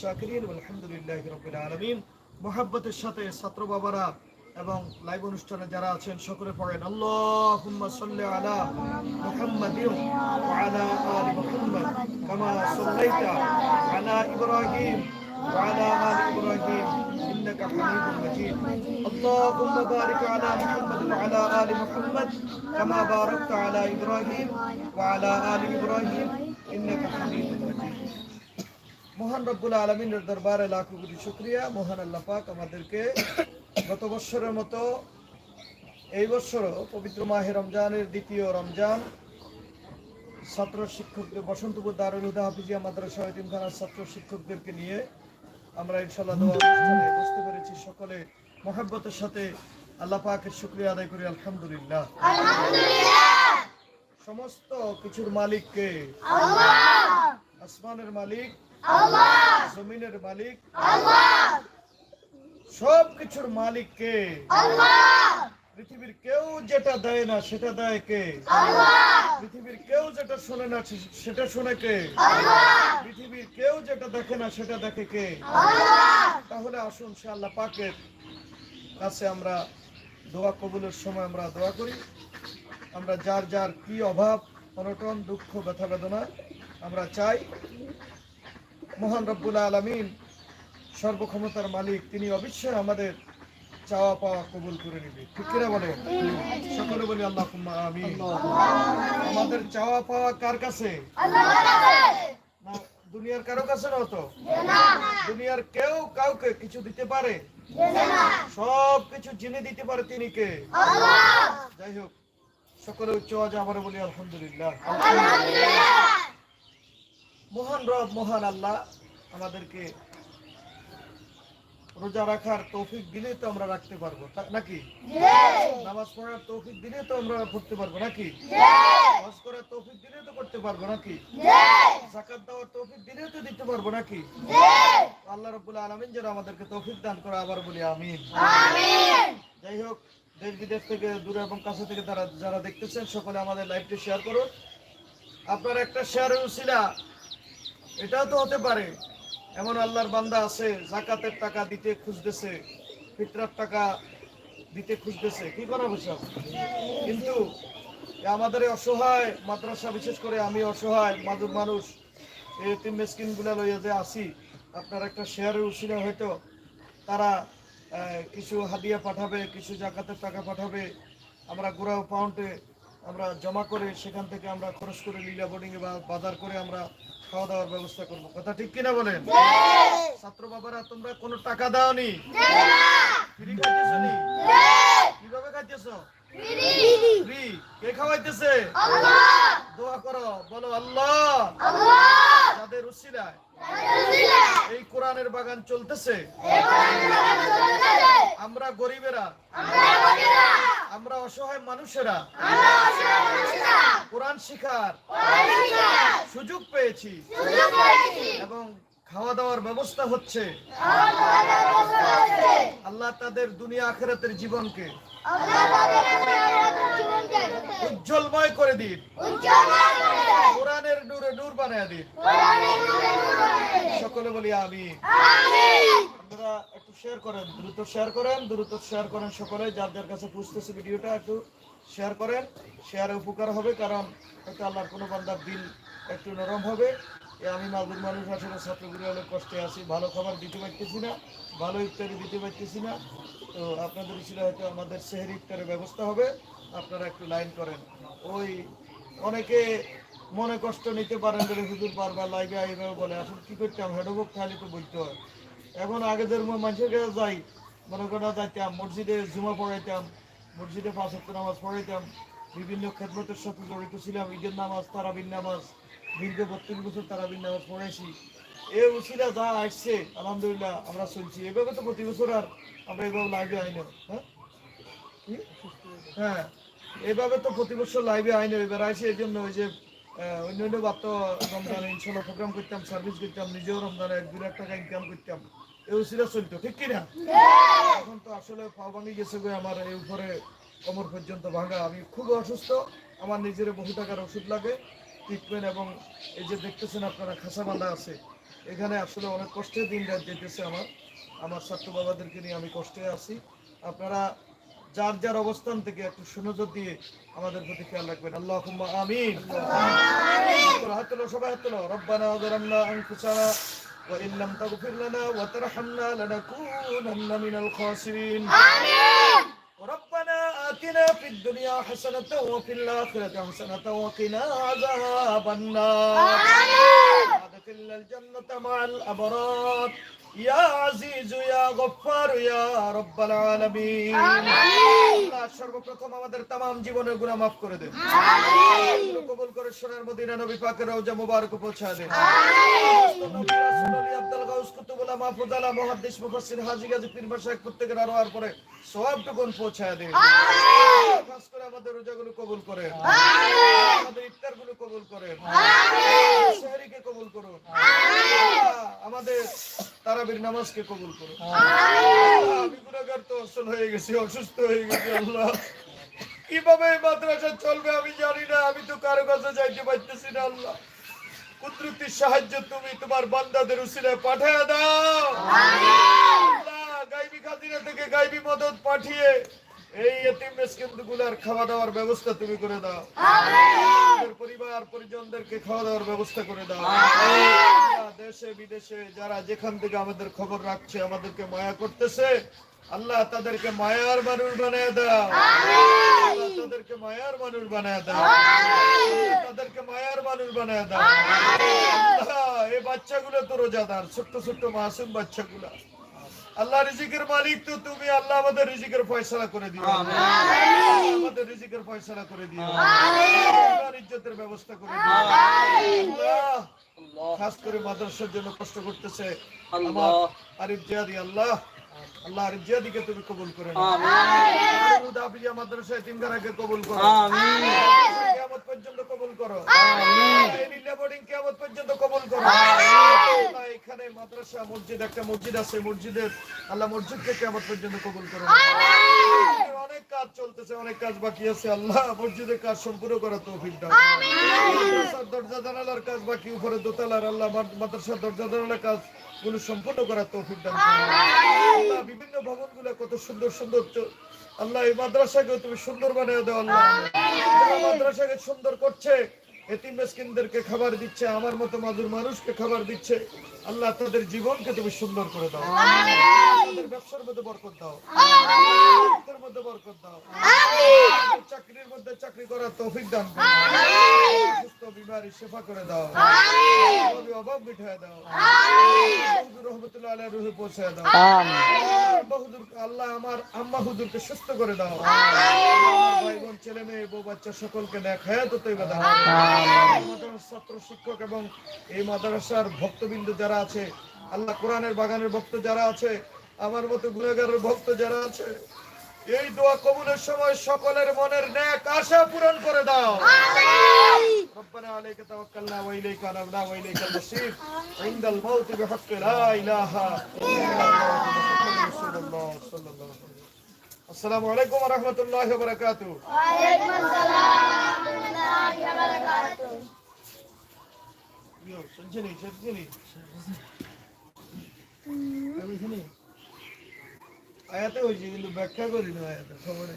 শাকিরিন আলহামদুলিল্লাহ রবিল আলমিন মোহাব্বতের সাথে ছাত্র বাবারা এবং লাইভ অনুষ্ঠানে যারা আছেন সকলে পড়েন আল্লাহুম্মা সাল্লি আলা মুহাম্মাদিন ওয়া আলা আলি মুহাম্মাদ কামা সাল্লাইতা আলা ইব্রাহিম وعلى آل إبراهيم إنك حميد مجيد اللهم بارك على محمد وعلى آل محمد كما باركت على إبراهيم وعلى آل إبراهيم إنك حميد مجيد মহান রব্বুল আলমিনের দরবারে লাখ কোটি শুক্রিয়া। মহান আল্লাহ পাক আমাদেরকে গত বছরের মতো এই বছরও পবিত্র মাহে রমজানের দ্বিতীয় রমজান ছাত্র শিক্ষকদের বসন্তপুর দারুল হুদা হাফিজিয়া মাদ্রাসা এতিমখানার ছাত্র শিক্ষকদেরকে নিয়ে আমরা ইনশাল্লাহ দোয়া অনুষ্ঠানে বুঝতে পেরেছি সকলে মহাব্বতের সাথে আল্লাহ পাকের শুক্রিয়া আদায় করি। আলহামদুলিল্লাহ। সমস্ত কিছুর মালিককে আসমানের মালিক জমিনের মালিক। সব কিছুর মালিক কে পৃথিবীর কেউ যেটা দেয় না সেটা দেয় কে? পৃথিবীর কেউ যেটা শোনে না সেটা শোনে কে? পৃথিবীর কেউ যেটা দেখে না সেটা দেখে কে? তাহলে আসুন সে আল্লাহ পাকের কাছে আমরা দোয়া কবুলের সময় আমরা দোয়া করি। আমরা যার যার কি অভাব অনটন দুঃখ ব্যথা বেদনা আমরা চাই। মহান রব্বুল আলমিন সর্বক্ষমতার মালিক তিনি অবশ্যই আমাদের চাওয়া পাওয়া কবুল করে নিবে। ঠিক কিনা বলে সকলে বলি আল্লাহ আমিন। আমাদের চাওয়া পাওয়া কার কাছে? দুনিয়ার কারও কাছে না তো? দুনিয়ার কেউ কাউকে কিছু দিতে পারে? সব কিছু জেনে দিতে পারে তিনি কে? যাই হোক সকলে উচ্চ আজ আবার বলি আলহামদুলিল্লাহ! রব মহান আল্লাহ আমাদেরকে রোজা রাখার তৌফিক দিলে তো আমরা রাখতে পারব নাকি? নামাজ পড়ার তৌফিক দিলে তো আমরা পড়তে পারব নাকি? হজ করার তৌফিক দিলে তো করতে পারব নাকি? জাকাত দেওয়ার তৌফিক দিলে তো দিতে পারব নাকি? আল্লাহ রব্বুল আলমিন যেন আমাদেরকে তৌফিক দান করে আবার বলি আমিন। যাই হোক দেশ বিদেশ থেকে দূরে এবং কাছে থেকে তারা যারা দেখতেছেন সকলে আমাদের লাইভটি শেয়ার করুন। আপনার একটা শেয়ারের উসিলা এটাও তো হতে পারে। এমন আল্লাহর বান্দা আছে জাকাতের টাকা দিতে খুঁজতেছে, ফিতরার টাকা দিতে খুঁজতেছে। কি করা বসব কিন্তু আমাদের অসহায় মাদ্রাসা, বিশেষ করে আমি অসহায় মাদুর মানুষ, এই তিন মেসকিনগুলা লইয়া যে আসি আপনার একটা শেয়ারের উসিলা হয়তো তারা কিছু হাদিয়া পাঠাবে, কিছু জাকাতের টাকা পাঠাবে, আমরা গোড়াও পাউন্ডে আমরা জমা করে সেখান থেকে আমরা খরচ করে লীলা বোর্ডিংয়ে বা বাজার করে আমরা খাওয়া দাওয়ার ব্যবস্থা করব। কথা ঠিক কিনা বলেন? ছাত্র বাবারা তোমরা কোনো টাকা দাওনি? ফ্রি খাইতেছো নি কীভাবে খাইতেছো? ফ্রি। কে খাওয়াইতেছে? দোয়া করো বলো আল্লাহ। যাদের উসিলায়। এই কোরআনের বাগান চলতেছে। আমরা গরিবেরা। আমরা অসহায় মানুষেরা। কোরআন শিখার সুযোগ পেয়েছি। এবং খাওয়া দাওয়ার ব্যবস্থা হচ্ছে। আল্লাহ তাদের দুনিয়া আখেরাতের জীবনকে উজ্জ্বলময় করে দিন। কোরআনের নূরে নূর বানায় দিন। সকলে বলি আমি আপনারা একটু শেয়ার করেন, দ্রুত শেয়ার করেন, দ্রুত শেয়ার করেন সকলে। যার যার কাছে পুষতেছে ভিডিওটা, একটু শেয়ার করেন। শেয়ারে উপকার হবে, কারণ হয়তো আল্লাহর কোনো বান্দার দিল একটু নরম হবে। আমি মালদুর মানুষ আসলে ছাত্রগুলো অনেক কষ্টে আছি, ভালো খাবার দিতে পারতেছি না, ভালো ইফতারি দিতে পারতেছি না। তো আপনাদের ছিল হয়তো আমাদের সেহের ইফতারের ব্যবস্থা হবে। আপনারা একটু লাইন করেন। ওই অনেকে মনে কষ্ট নিতে পারেন বলে হুজুর বারবার এইভাবে বলে। আসলে কি করতাম হেডবুক খালি তো বলতে হয়। এখন আগেদের মতো মানুষের কাছে যাই, মনে করা যাইতাম, মসজিদে জুমা পড়াইতাম, মসজিদে পাঁচ নামাজ পড়াইতাম, বিভিন্ন খেদমতের সাথে জড়িত ছিলাম, ঈদের নামাজ তারাবিন নামাজ, দীর্ঘ বত্রিশ বছর তারাবিন নামাজ পড়াইছি। এ উসিলা যা আসছে, আলহামদুলিল্লাহ আমরা চলছি এভাবে তো প্রতি বছর আর আমরা এভাবে লাইভে আইন হ্যাঁ? হ্যাঁ। এভাবে তো প্রতি বছর লাইভে আইনে এবার আসে এই জন্য ওই যে অন্য অন্য বাপ রমজানে ইনশাল্লাহ প্রোগ্রাম করতাম সার্ভিস করতাম, নিজেও রমজানে এক দু লাখ টাকা ইনকাম করতাম। এই উসিলা চলতো, ঠিক কিনা? এখন তো আসলে পা ভাঙি গেছে গো আমার এই উপরে কোমর পর্যন্ত ভাঙা। আমি খুব অসুস্থ, আমার নিজের বহু টাকার ওষুধ লাগে ট্রিটমেন্ট এবং এই যে দেখতেছেন আপনারা খাসা বাঁধা আছে, এখানে আসলে অনেক কষ্টে দিন রাত যেতেছে আমার। আমার ছাত্র বাবাদেরকে নিয়ে আমি কষ্টে আছি। আপনারা যার যার অবস্থান থেকে একটু সুনজর দিয়ে আমাদের প্রতি খেয়াল রাখবেন আল্লাহ আমিন হাত তোলো সবাই হাত তোলো রব্বানা যালামনা আনফুসানা وإن لم تغفر لنا وترحمنا لنكونن من الخاسرين ربنا آتنا في الدنيا حسنة وفي الآخرة حسنة وقنا عذاب النار وادخلنا الجنة مع الأبرار يا عزيز يا গফফার ইয়া রব্বাল আলামিন। আল্লাহ সর্বপ্রথম আমাদের तमाम জীবনের গুনাহ maaf করে দেন। আমিন। কবুল করে সোনার মদিনা নবী পাকের রওজা মুবারক পৌঁছা দেন। করে আমাদের তারাবির নামাজকে কবুল করো। আমি গুণাগার তো অসল হয়ে গেছি অসুস্থ হয়ে গেছি আল্লাহ। কীভাবে এই মাদ্রাসা চলবে আমি জানি না আমি তো কারও কাছে যাইতে পারতেছি না আল্লাহ। কুদরতির সাহায্য তুমি তোমার বান্দাদের উসিলে পাঠিয়ে দাও। গাইবি খাজিনা থেকে গাইবি মদত পাঠিয়ে এই এতিম মিসকিনগুলোর খাওয়া দাওয়ার ব্যবস্থা তুমি করে দাও। আমাদের পরিবার পরিজনদেরকে খাওয়া দাওয়ার ব্যবস্থা করে দাও। আল্লাহ, দেশে বিদেশে যারা যেখান থেকে আমাদের খবর রাখছে আমাদেরকে মায়া করতেছে আল্লাহ তাদেরকে মায়ার মানুষ বানিয়ে দাও। আল্লাহ, তাদেরকে মায়ার মানুষ বানিয়ে দাও। তাদেরকে মায়ার মানুষ বানিয়ে দাও। আল্লাহ এই বাচ্চাগুলো তো রোজাদার ছোট্ট ছোট্ট মাসুম বাচ্চাগুলো। আল্লাহ রিজিকের মালিক তো তুমি আল্লাহ আমাদের রিজিকের ফয়সালা করে দিও। আমাদের রিজিকের ফয়সালা করে দিও। ইজ্জতের ব্যবস্থা করে দিও। খাস করে মাদ্রাসার জন্য কষ্ট করতেছে। আমার আরিফ জিয়াদি আল্লাহ। আল্লাহ আরিফ জিয়াদিকে তুমি কবুল করে নাও। মাদ্রাসা কবুল করো। কিয়ামত পর্যন্ত কবুল করো। বোর্ডিং কিয়ামত পর্যন্ত কবুল করো। মাদ্রাসা মসজিদ একটা মসজিদ আছে মসজিদের আল্লাহ মসজিদকে কিয়ামত পর্যন্ত কবুল করো অনেক কাজ চলতেছে অনেক কাজ বাকি আছে আল্লাহ মসজিদের কাজ সম্পূর্ণ করা তৌফিক দাও। মাদ্রাসার দরজা জানালার কাজ বাকি উপরে দোতলার আল্লাহ মাদ্রাসার দরজা জানালার কাজগুলো সম্পূর্ণ করার তৌফিক দান আল্লাহ বিভিন্ন ভবনগুলো কত সুন্দর সুন্দর আল্লাহ এই মাদ্রাসাকে তুমি সুন্দর বানিয়ে দাও আল্লাহ। যারা মাদ্রাসাকে সুন্দর করছে এতিম মিসকিনদেরকে খাবার দিচ্ছে আমার মতো মাদুর মানুষকে খাবার দিচ্ছে। আল্লাহ তাদের জীবনকে তুমি সুন্দর করে দাও। তাদের ব্যবসার মধ্যে বরকত দাও। তাদের মধ্যে বরকত দাও। চাকরির মধ্যে চাকরি করার তৌফিক দান করো। সুস্থ বিমারি শেফা করে দাও। অভাবী অভাব মিঠায় দাও। রহমতুল্লাহ আলাইহির রুহে পৌঁছে দাও। আল্লাহ আমার আম্মা হুজুরকে সুস্থ করে দাও। ভাই বোন ছেলে মেয়ে বউ বাচ্চা সকলকে নেক হায়াত তৈবা দাও মাদ্রাসার ছাত্র শিক্ষক এবং এই মাদ্রাসার ভক্তবিন্দু যারা আছে আল্লাহ কোরআনের বাগানের ভক্ত যারা আছে আমার মতো গুণাগারের ভক্ত যারা আছে এই দোয়া কবুলের সময় সকলের মনের ন্যাক আশা পূরণ করে দাও। ربنا عليك توكلنا واليك انبنا واليك المصير عند الموت بحق لا اله الا الله رسول الله صلى الله عليه وسلم السلام عليكم ورحمه الله وبركاته وعليكم السلام ورحمة الله وبركاته ইয়ো, শুনছেনি শুনছেনি আমি শুনি আয়াতে হয়েছে কিন্তু ব্যাখ্যা করি না আয়াতে খবরে